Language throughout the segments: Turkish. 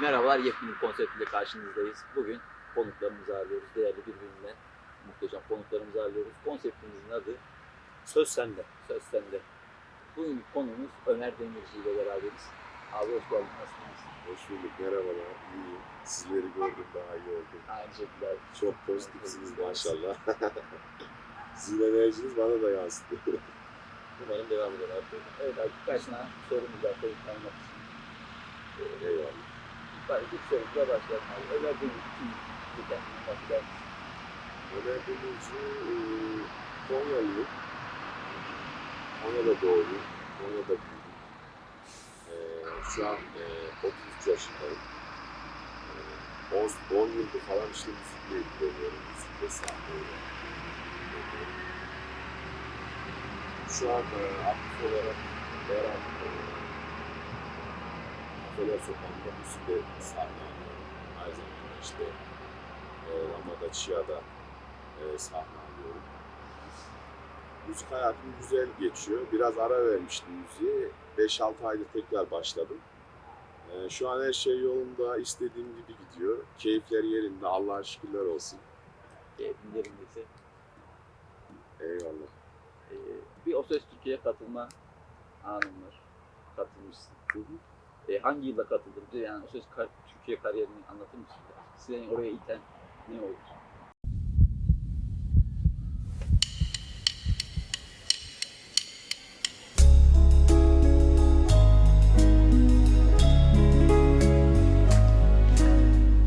Merhabalar, yepyeni bir konsept ile karşınızdayız. Bugün konuklarımızı ağırlıyoruz. Değerli birbirine muhteşem konuklarımızı ağırlıyoruz. Konseptimizin adı Söz sende. Söz Sende. Bugünkü konuğumuz Ömer Demirci ile beraberiz. Abi hoş geldin, nasılsınız? Hoş bulduk, merhabalar. İyiyim. Sizleri gördüm, daha iyi oldum. Aynı şekilde. Çok pozitifsiniz maşallah. Sizin enerjiniz bana da yansıdı. Umarım devam eder abi. Evet abi, birkaç tane sorumuz var için. Ee, Eyvallah. Abi. Ömer Demirci kim? Bir kendine bahseder misin? Ömer Demirci, e, Konyalıyım. Konya'da doğdum, Konya'da büyüdüm. E, şu an e, 33 yaşındayım. E, 10, 10 yıldır falan işte müzikle ilgileniyorum, müzikle sahneyle. Şu an e, aktif olarak Beren Kafeler Sokağı'nda müzikle sahne alıyorum. Aynı zamanda işte e, Ramada Çiğa'da e, sahne alıyorum. Müzik hayatım güzel geçiyor. Biraz ara vermiştim müziğe. 5-6 aydır tekrar başladım. E, şu an her şey yolunda, istediğim gibi gidiyor. Keyifler yerinde, Allah'a şükürler olsun. Keyfin yerindeyse. Eyvallah. Ee, bir O Ses Türkiye'ye katılma anın var. Katılmışsın. Ee, hangi yılda katıldın? Bize yani Ses Kar- Türkiye kariyerini anlatır mısın? Seni oraya iten ne oldu?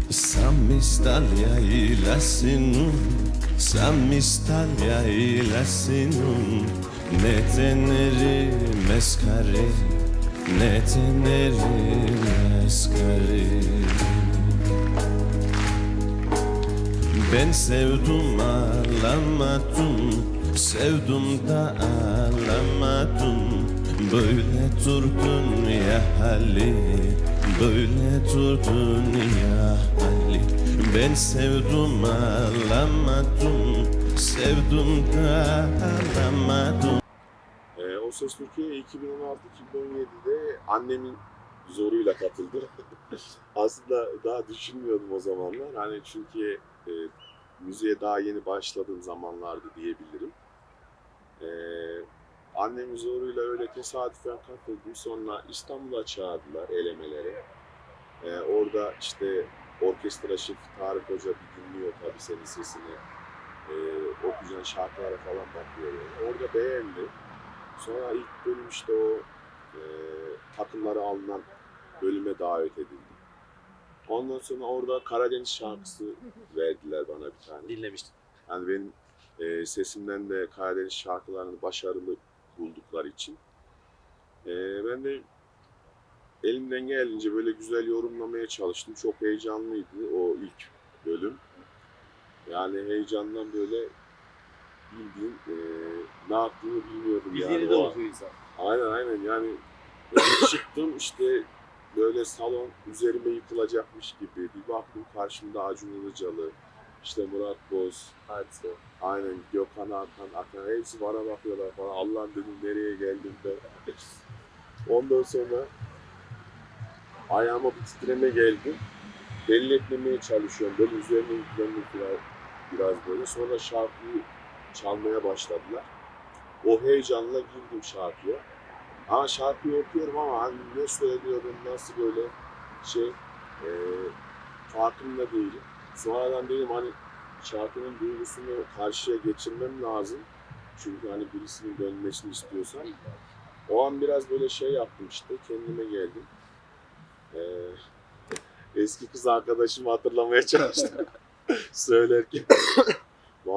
Sen mistal yaylasın Sen mistal yaylasın Ne teneri meskari Ne teneri meskari Ben sevdim ağlamadım. Sevdim da ağlamadım. Böyle durdun ya hali. Böyle durdun ya hali. Ben sevdim ağlamadım. Sevdim da ağlamadım. E, o Ses Türkiye 2016-2017'de annemin zoruyla katıldı. Aslında daha düşünmüyordum o zamanlar. Hani çünkü e, müziğe daha yeni başladığım zamanlardı diyebilirim. E, annemin zoruyla öyle tesadüfen katıldım. Sonra İstanbul'a çağırdılar elemelere. E, orada işte orkestra şefi Tarık Hoca bir dinliyor tabii senin sesini. E, okuyacağın şarkılara falan bakıyor. Orada beğendi. Sonra ilk bölüm işte o e, takımlara alınan bölüme davet edildim. Ondan sonra orada Karadeniz şarkısı verdiler bana bir tane. Dinlemiştim. Yani benim e, sesimden de Karadeniz şarkılarını başarılı buldukları için. E, ben de elimden geldiğince böyle güzel yorumlamaya çalıştım. Çok heyecanlıydı o ilk bölüm. Yani heyecandan böyle bildiğin e, ne yaptığımı bilmiyordum yani. Bildiğini de o insan. Aynen aynen yani çıktım işte böyle salon üzerime yıkılacakmış gibi bir baktım karşımda Acun Ilıcalı, işte Murat Boz, Hadise. aynen Gökhan Hakan, Hakan hepsi bana bakıyorlar falan. Allah'ım dedim nereye geldim ben. Ondan sonra ayağıma bir titreme geldi. Belli etmemeye çalışıyorum. Böyle üzerine yüklendim biraz, biraz böyle. Sonra şarkıyı çalmaya başladılar. O heyecanla girdim şarkıya. Ama şarkıyı okuyorum ama hani ne söylüyorum, nasıl böyle şey e, farkında değilim. Sonradan dedim hani şarkının duygusunu karşıya geçirmem lazım. Çünkü hani birisinin dönmesini istiyorsam. O an biraz böyle şey yaptım işte, kendime geldim. Ee, eski kız arkadaşımı hatırlamaya çalıştım söylerken.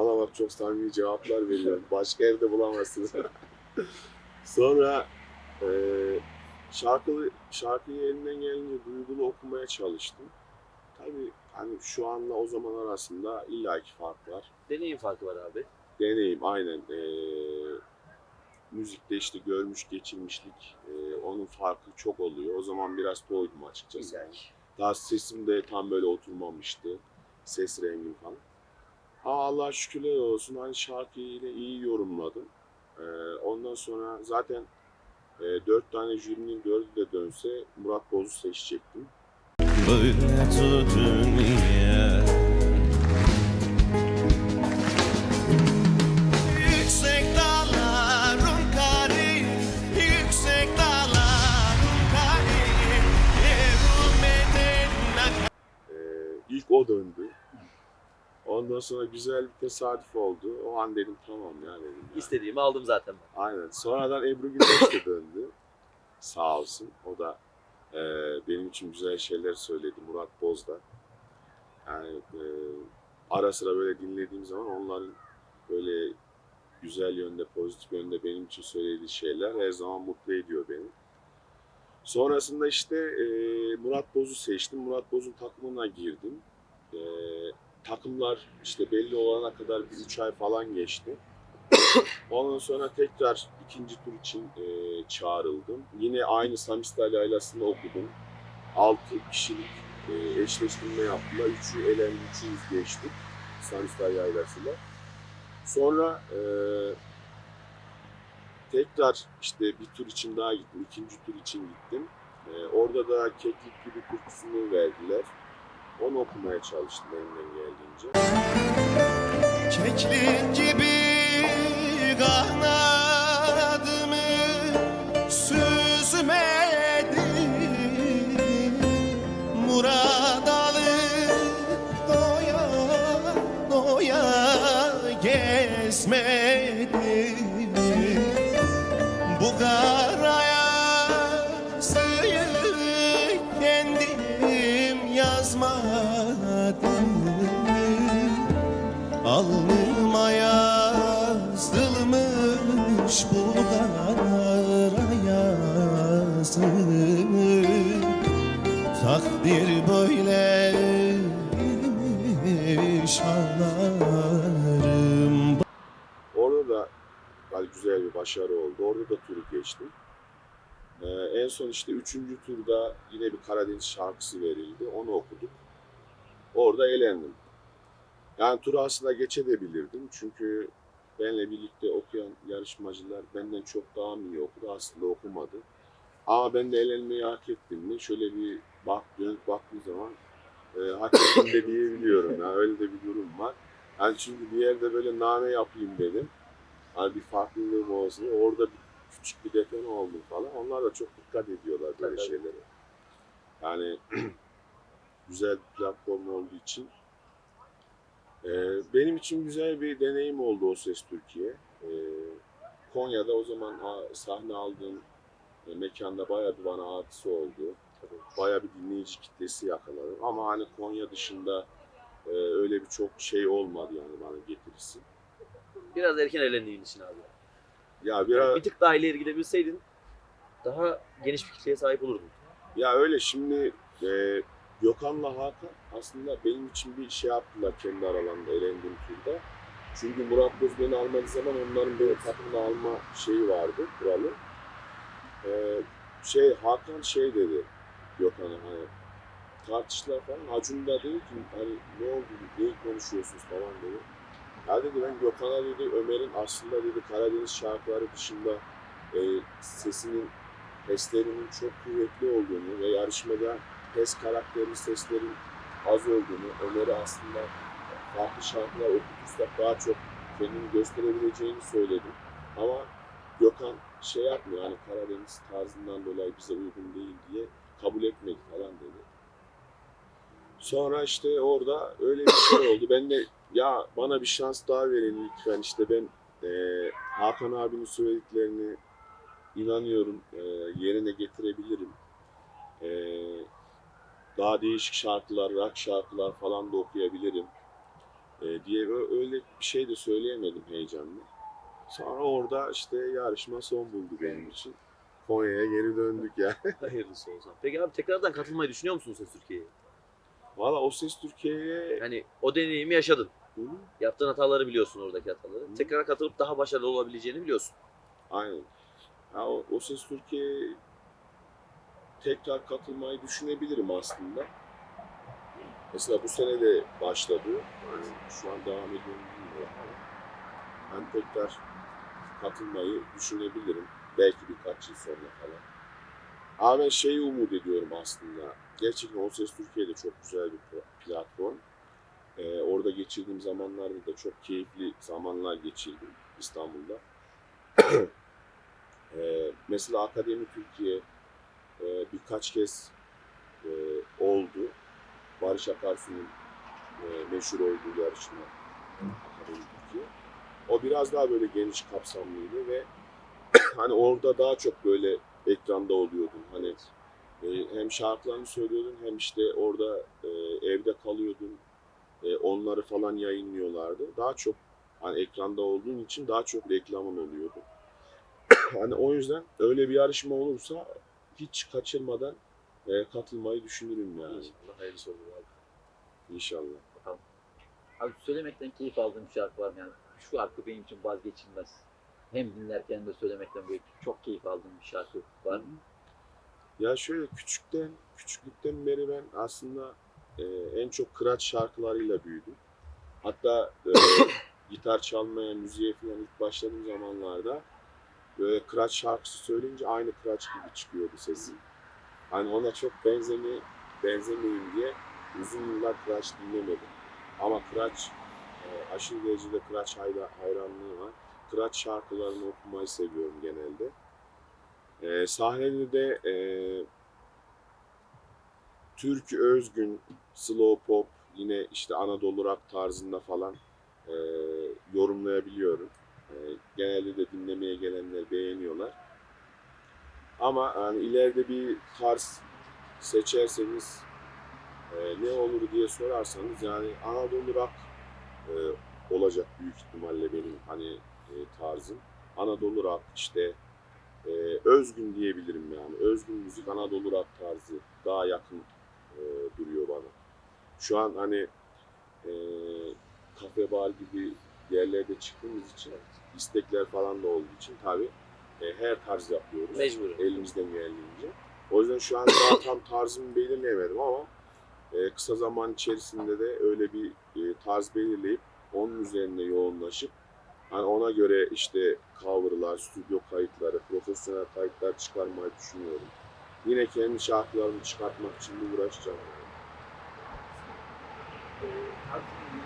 Valla bak çok samimi cevaplar veriyorum. Başka yerde bulamazsınız. Sonra e, şarkı, şarkıyı elinden gelince duygulu okumaya çalıştım. Tabii hani şu anla o zaman arasında illaki fark var. Deneyim farkı var abi. Deneyim aynen. E, müzikte işte görmüş geçirmişlik e, onun farkı çok oluyor. O zaman biraz toydum açıkçası. İlla ki. Daha sesim de tam böyle oturmamıştı. Ses rengim falan. Ha Allah şükürler olsun hani şarkıyı yine iyi yorumladım. Ee, ondan sonra zaten e, dört tane jürinin dördü de dönse Murat Boz'u seçecektim. böyledir dünya Yüksek dağların kari, yüksek dağların kari Evrülmeden Ee, ilk o döndü. Ondan sonra güzel bir tesadüf oldu. O an dedim tamam ya dedim. ya. İstediğimi aldım zaten ben. Aynen. Sonradan Ebru Gündeş de döndü. Sağ olsun. O da e, benim için güzel şeyler söyledi. Murat Boz da. Yani e, ara sıra böyle dinlediğim zaman onların böyle güzel yönde, pozitif yönde benim için söylediği şeyler her zaman mutlu ediyor beni. Sonrasında işte e, Murat Boz'u seçtim. Murat Boz'un takımına girdim. E, takımlar işte belli olana kadar bir üç ay falan geçti. Ondan sonra tekrar ikinci tur için e, çağrıldım. Yine aynı Samistal yaylasında okudum. 6 kişilik e, eşleştirme yaptılar. Üçü elendi, üçümüz geçtik Samistal yaylasıyla. Sonra e, tekrar işte bir tur için daha gittim. ikinci tur için gittim. E, orada da Keklik gibi türküsünü verdiler. Onu okumaya çalıştım elimden geldiğince. Keklik gibi kanadımı geçtim. Ee, en son işte üçüncü turda yine bir Karadeniz şarkısı verildi. Onu okuduk. Orada eğlendim. Yani turu aslında geçebilirdim. Çünkü benle birlikte okuyan yarışmacılar benden çok daha iyi okudu. Aslında okumadı. Ama ben de eğlenmeyi hak ettim mi? Şöyle bir bak, dönüp baktığım zaman e, hak ettim de diyebiliyorum. Yani öyle de bir durum var. Yani çünkü bir yerde böyle name yapayım dedim. Hani bir farklılığım olsun. Orada bir küçük bir detone oldum falan. Onlar da çok dikkat ediyorlar böyle Tabii. şeylere. Yani güzel bir platform olduğu için. Ee, benim için güzel bir deneyim oldu O Ses Türkiye. Ee, Konya'da o zaman sahne aldığım e, mekanda bayağı bir bana artısı oldu. Bayağı bir dinleyici kitlesi yakaladım. Ama hani Konya dışında e, öyle bir çok şey olmadı yani bana getirisi. Biraz erken eğlendiğin için abi. Ya biraz Bir tık daha ileri gidebilseydin daha geniş bir kitleye sahip olurdun. Ya öyle şimdi e, Gökhan'la Hakan aslında benim için bir şey yaptılar kendi aralarında eğlendiğim turda. Çünkü Murat Boz beni almadığı zaman onların beni takımda alma şeyi vardı, kuralı. E, şey Hakan şey dedi Gökhan'a hani tartıştılar falan. Acun da dedi ki hani ne oldu, neyi konuşuyorsunuz falan dedi. Ya dedi ben Gökhan'a dedi Ömer'in aslında dedi Karadeniz şarkıları dışında e, sesinin Seslerinin çok kuvvetli olduğunu ve yarışmada pes karakterli seslerin az olduğunu, Ömer'i aslında farklı şarkılar okutursak daha çok kendini gösterebileceğini söyledim. Ama Gökhan şey yapmıyor, hani Karadeniz tarzından dolayı bize uygun değil diye kabul etmedi falan dedi. Sonra işte orada öyle bir şey oldu. Ben de ya bana bir şans daha verin lütfen işte ben eee Hakan abinin söylediklerini inanıyorum e, yerine getirebilirim. E, daha değişik şarkılar, rock şarkılar falan da okuyabilirim e, diye öyle bir şey de söyleyemedim heyecanla. Sonra orada işte yarışma son buldu benim için. Konya'ya geri döndük ya. Hayırlısı olsun. Peki abi tekrardan katılmayı düşünüyor musun Ses Türkiye'ye? Valla O Ses Türkiye'ye Yani o deneyimi yaşadın. Hı, Yaptığın hataları biliyorsun oradaki hataları. Hı. Tekrar katılıp daha başarılı olabileceğini biliyorsun. aynen. Ya, o, o Ses Türkiye'ye tekrar katılmayı düşünebilirim aslında. Mesela bu sene de başladı. Yani şu an devam ediyor bilmiyorum. Ben tekrar katılmayı düşünebilirim. Belki birkaç yıl sonra falan. Ama ben şeyi umut ediyorum aslında. Gerçekten O Ses Türkiye'de çok güzel bir pla- platform. Ee, orada geçirdiğim zamanlarda da çok keyifli zamanlar geçirdim İstanbul'da. Ee, mesela Akademi Türkiye e, birkaç kez e, oldu. Barış Akarsu'nun e, meşhur olduğu yarışma Akademi Türkiye. O biraz daha böyle geniş kapsamlıydı ve hani orada daha çok böyle ekranda oluyordun. Hani e, hem şarkılarını söylüyordun hem işte orada e, evde kalıyordun. E, onları falan yayınlıyorlardı. Daha çok hani ekranda olduğun için daha çok reklamın oluyordu. hani o yüzden öyle bir yarışma olursa hiç kaçırmadan e, katılmayı düşünürüm yani. İnşallah hayırlısı olur abi. İnşallah. Bakalım. Abi söylemekten keyif aldığım şarkı var? Yani şu şarkı benim için vazgeçilmez. Hem dinlerken de söylemekten böyle çok keyif aldığım bir şarkı var mı? Ya şöyle küçükten, küçüklükten beri ben aslında e, en çok kıraç şarkılarıyla büyüdüm. Hatta e, gitar çalmaya, müziğe falan ilk başladığım zamanlarda böyle kıraç şarkısı söyleyince aynı kıraç gibi çıkıyordu sesim. Hani ona çok benzeme, benzemeyeyim diye uzun yıllar kıraç dinlemedim. Ama kıraç, e, aşırı derecede kıraç hayra, hayranlığı var. Kıraç şarkılarını okumayı seviyorum genelde. Ee, sahnede de e, Türk özgün, slow pop, yine işte Anadolu rock tarzında falan e, yorumlayabiliyorum. E, genelde de dinlemeye gelenler beğeniyorlar. Ama hani ileride bir tarz seçerseniz e, ne olur diye sorarsanız yani Anadolu rock e, olacak büyük ihtimalle benim hani e, tarzım. Anadolu rock işte e, özgün diyebilirim yani. Özgün müzik Anadolu rock tarzı daha yakın e, duruyor bana. Şu an hani e, kafe bar gibi yerlerde çıktığımız için istekler falan da olduğu için tabii e, her tarz yapıyoruz. Mecburen. Elimizden geldiğince. O yüzden şu an daha tam tarzımı belirleyemedim ama e, kısa zaman içerisinde de öyle bir e, tarz belirleyip onun üzerine yoğunlaşıp Hani ona göre işte coverlar, stüdyo kayıtları, profesyonel kayıtlar çıkarmayı düşünüyorum. Yine kendi şarkılarımı çıkartmak için de uğraşacağım. Ee,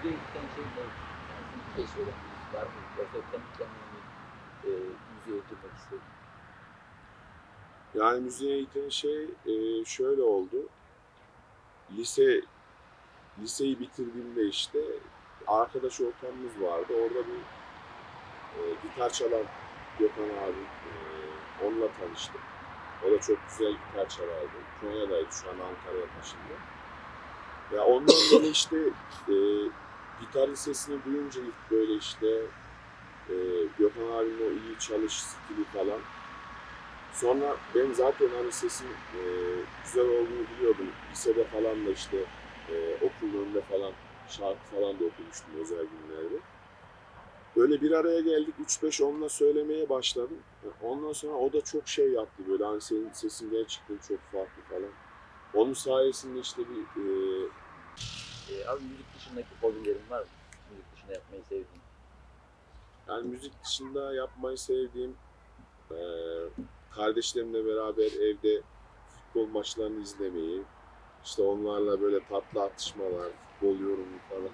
giden şey ne? Yani senin keşfeden müzik var mı? Yoksa kendi kendine e, müziğe girmek istedin? Yani müziğe iten şey e, şöyle oldu. Lise liseyi bitirdiğimde işte arkadaş ortamımız vardı. Orada bir e, gitar çalan Gökhan abi e, onunla tanıştım. O da çok güzel gitar çalardı. Konya'daydı şu an Ankara'ya taşındı. Ya ondan dolayı işte e, gitarın sesini duyunca ilk böyle işte e, Gökhan abinin o iyi çalış stili falan Sonra ben zaten hani sesin e, güzel olduğunu biliyordum. Lisede falan da işte e, okulun önünde falan şarkı falan da okumuştum özel günlerde. Böyle bir araya geldik. 3-5 onunla söylemeye başladım. Ondan sonra o da çok şey yaptı böyle hani senin sesin gerçekten çok farklı falan. Onun sayesinde işte bir e, Ee, abi müzik dışındaki hobilerin var mı? Müzik dışında yapmayı sevdiğin. Yani müzik dışında yapmayı sevdiğim eee, kardeşlerimle beraber evde futbol maçlarını izlemeyi, işte onlarla böyle tatlı atışmalar, futbol yorumu falan.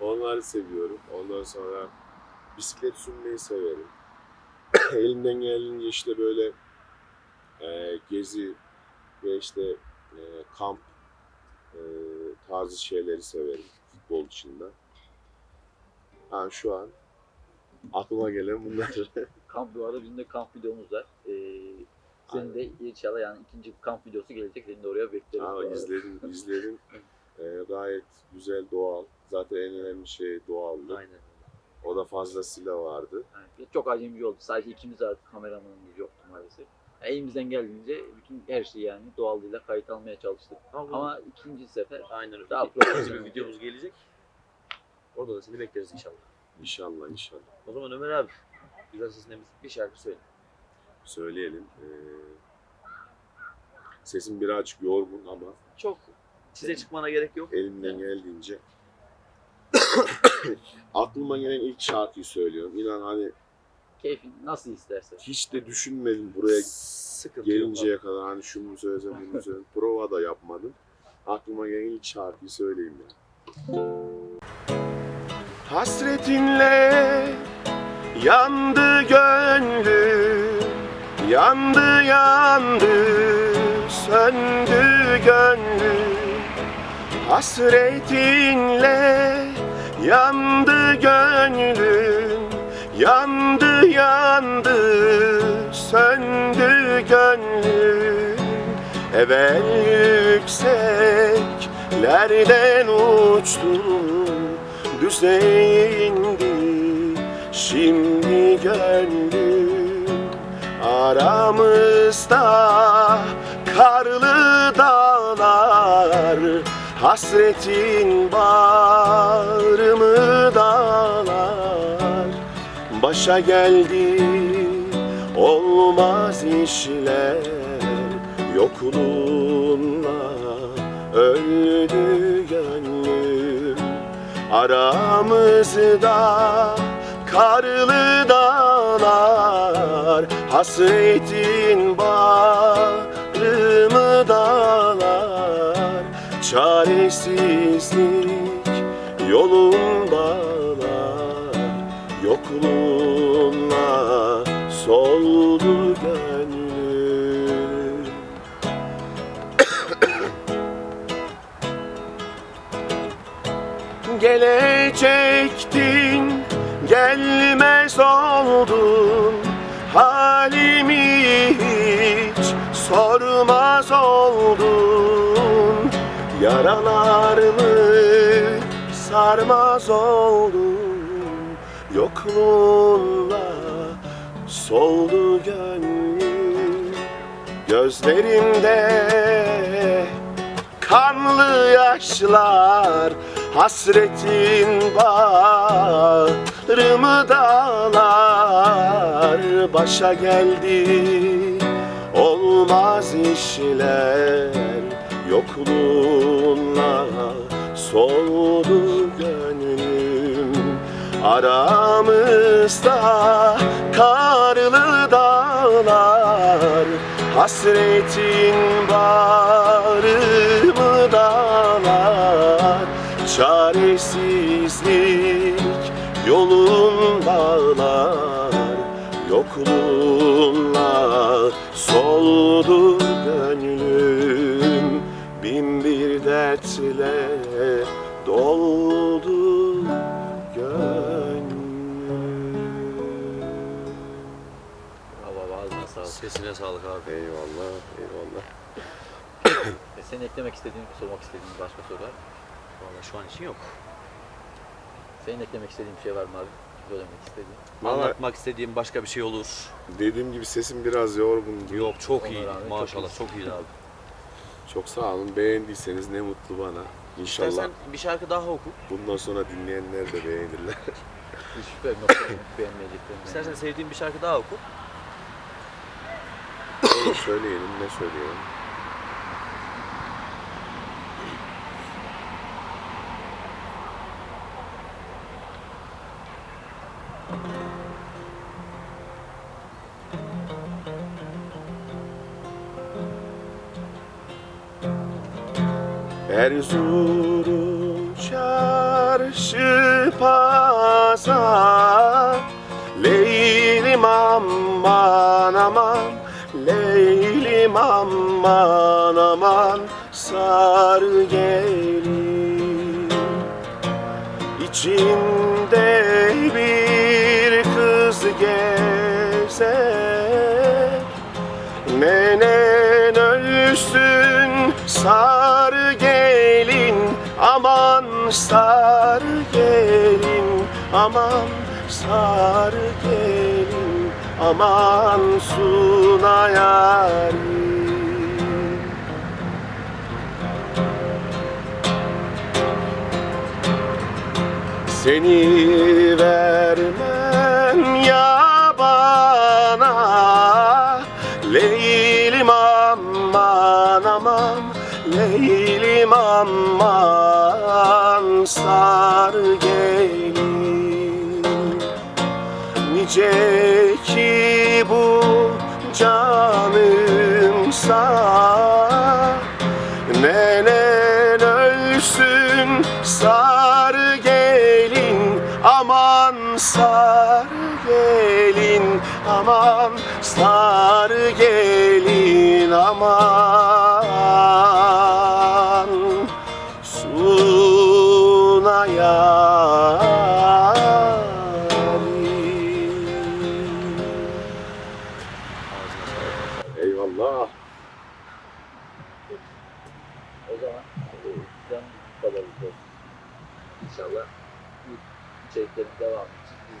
Onları seviyorum. Ondan sonra bisiklet sürmeyi severim. Elimden geldiğince işte böyle eee, gezi ve işte eee, kamp eee, tarzı şeyleri severim futbol dışında. Ha, şu an aklıma gelen bunlar. Kamp bu arada bizim de kamp videomuz var. Ee, senin de inşallah yani ikinci kamp videosu gelecek. Seni de oraya bekleriz. Aa, izledim, izledim. Ee, gayet güzel, doğal. Zaten en önemli şey doğaldı. Aynen. O da fazlasıyla vardı. Yani çok acemici oldu. Sadece ikimiz artık kameramanımız yoktu maalesef. Yani elimizden geldiğince bütün her şeyi yani doğallığıyla kayıt almaya çalıştık. Ama, Ama ikinci sefer aynen öyle. Daha Bir- profesyonel. bir videomuz gelecek. Orada da seni bekleriz inşallah. İnşallah, inşallah. O zaman Ömer abi, güzel sesine bir şarkı söyle. Söyleyelim. Ee, sesim birazcık yorgun ama Çok size çıkmana gerek yok. elimden geldiğince aklıma gelen ilk şarkıyı söylüyorum. İnan hani keyfin nasıl istersen. Hiç de düşünmedim buraya Sıkıntı yok gelinceye kadar hani şunu mu söylesem bunu mu söylesem. Prova da yapmadım. Aklıma gelen ilk şarkıyı söyleyeyim ya. Hasretinle yandı gönlüm Yandı yandı söndü gönlüm Hasretinle yandı gönlüm Yandı yandı söndü gönlüm. Evvel yükseklerden uçtum Düzeye indi şimdi gönlüm. Aramızda karlı dağlar Hasretin bağrımı Başa geldi. Olmaz işler Yokluğunla öldü gönlüm. Aramızda karlı dağlar Hasretin bağrımı dağlar? Çaresizlik yolun Gelecektin gelmez oldun. Halimi hiç sormaz oldun. Yaralarımı sarmaz oldun. Yokluğunla soldu gönlüm. Gözlerimde kanlı yaşlar Hasretin bağrımı dağlar Başa geldi. Olmaz işler Yokluğunla soldu gönlüm. Aramızda karlı dağlar Hasretin bağrımı dağlar Çaresizlik yolun bağlar Yokluğunla soldu gönlüm Bin bir dertle doldu ağzına sağlık. Sesine sağlık abi. Eyvallah, eyvallah. E, senin eklemek istediğin, sormak istediğin başka soru var mı? Valla şu an için yok. Senin eklemek istediğin bir şey var mı abi? Söylemek istediğin. Vallahi Anlatmak istediğim başka bir şey olur. dediğim gibi sesim biraz yorgun. Yok çok Ona iyi. rağmen çok Maşallah çok iyi abi. Çok sağ olun. Beğendiyseniz ne mutlu bana. İnşallah İstersen bir şarkı daha oku. bundan sonra dinleyenler de beğenirler. Hiç şüphem yok. Beğenmeyeceklerim. İstersen sevdiğin bir şarkı daha oku. Olur, söyleyelim, ne söyleyelim? Erzurum çarşı pazar Leylim aman aman Leylim aman aman Sar gelin. İçinde ölsün sar gelin Aman sar gelin Aman sar gelin Aman suna Seni vermem ya Leylim aman Sar gelin diyecek ki bu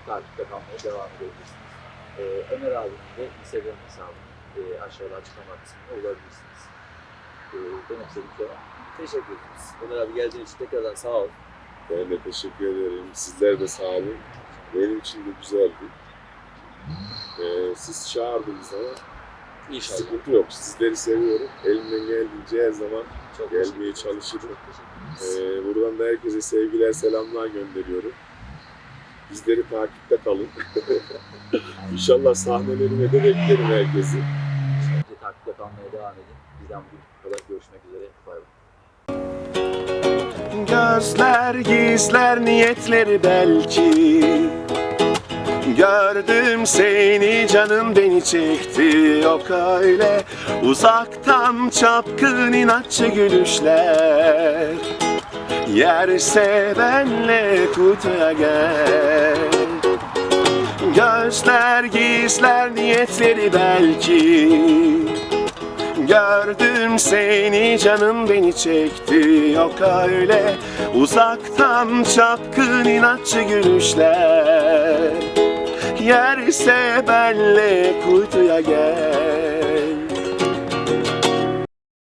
takipte kalmaya devam edebilirsiniz. E, Ömer abinin de Instagram hesabını e, aşağıda açıklama kısmında bulabilirsiniz. E, istediğim şey var. Teşekkür ederiz. Ömer abi geldiğin için tekrardan sağ ol. Ben de teşekkür ederim. Sizler de sağ olun. Benim için de güzeldi. Ee, siz çağırdınız ama İnşallah. sıkıntı yok. Sizleri seviyorum. Elimden geldiğince her zaman Çok gelmeye çalışırım. Çok. Ee, buradan da herkese sevgiler, selamlar gönderiyorum. Bizleri takipte kalın. İnşallah sahnelerime de beklerim herkesi. Bizi takipte kalmaya devam edin. Bizden bugün bu kadar. Görüşmek üzere. Bay bay. Gözler gizler niyetleri belki Gördüm seni canım beni çekti yok öyle Uzaktan çapkın inatçı gülüşler Yerse benle kutuya gel. Gözler gizler niyetleri belki. Gördüm seni canım beni çekti. Yok öyle Uzaktan çapkın inatçı gülüşler. Yerse benle kuytuya gel